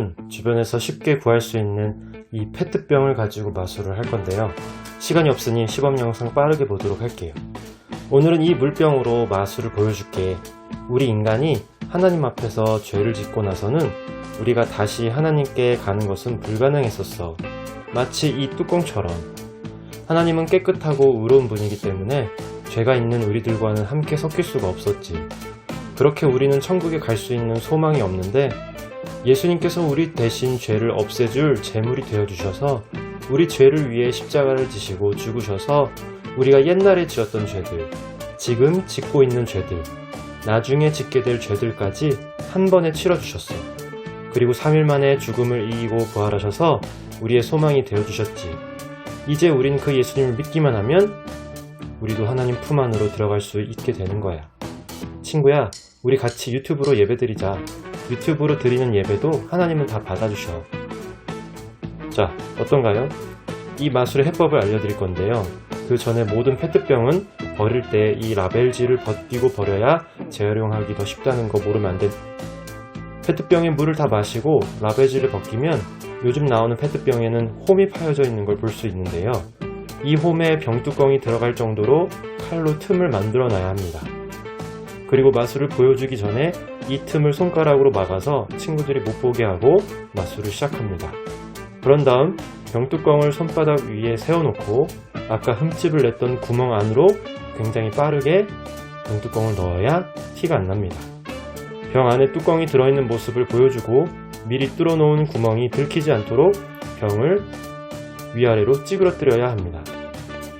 마술은 주변에서 쉽게 구할 수 있는 이 페트병을 가지고 마술을 할 건데요. 시간이 없으니 시범 영상 빠르게 보도록 할게요. 오늘은 이 물병으로 마술을 보여줄게. 우리 인간이 하나님 앞에서 죄를 짓고 나서는 우리가 다시 하나님께 가는 것은 불가능했었어. 마치 이 뚜껑처럼. 하나님은 깨끗하고 의로운 분이기 때문에 죄가 있는 우리들과는 함께 섞일 수가 없었지. 그렇게 우리는 천국에 갈 수 있는 소망이 없는데 예수님께서 우리 대신 죄를 없애줄 제물이 되어 주셔서 우리 죄를 위해 십자가를 지시고 죽으셔서 우리가 옛날에 지었던 죄들, 지금 짓고 있는 죄들, 나중에 짓게 될 죄들까지 한 번에 치러 주셨어. 그리고 3일 만에 죽음을 이기고 부활하셔서 우리의 소망이 되어 주셨지. 이제 우린 그 예수님을 믿기만 하면 우리도 하나님 품 안으로 들어갈 수 있게 되는 거야. 친구야, 우리 같이 유튜브로 예배드리자. 유튜브로 드리는 예배도 하나님은 다 받아주셔. 자, 어떤가요? 이 마술의 해법을 알려드릴 건데요. 그 전에 모든 페트병은 버릴 때 이 라벨지를 벗기고 버려야 재활용하기 더 쉽다는 거 모르면 안 돼. 페트병에 물을 다 마시고 라벨지를 벗기면 요즘 나오는 페트병에는 홈이 파여져 있는 걸 볼 수 있는데요. 이 홈에 병뚜껑이 들어갈 정도로 칼로 틈을 만들어 놔야 합니다. 그리고 마술을 보여주기 전에 이 틈을 손가락으로 막아서 친구들이 못 보게 하고 마술을 시작합니다. 그런 다음 병뚜껑을 손바닥 위에 세워놓고 아까 흠집을 냈던 구멍 안으로 굉장히 빠르게 병뚜껑을 넣어야 티가 안 납니다. 병 안에 뚜껑이 들어있는 모습을 보여주고 미리 뚫어놓은 구멍이 들키지 않도록 병을 위아래로 찌그러뜨려야 합니다.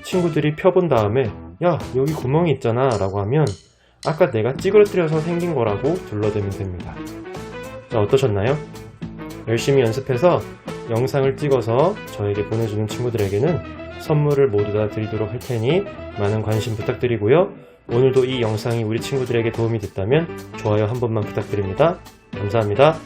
친구들이 펴본 다음에 야 여기 구멍이 있잖아 라고 하면 아까 내가 찌그러뜨려서 생긴 거라고 둘러대면 됩니다. 자 어떠셨나요? 열심히 연습해서 영상을 찍어서 저에게 보내주는 친구들에게는 선물을 모두 다 드리도록 할 테니 많은 관심 부탁드리고요. 오늘도 이 영상이 우리 친구들에게 도움이 됐다면 좋아요 한 번만 부탁드립니다. 감사합니다.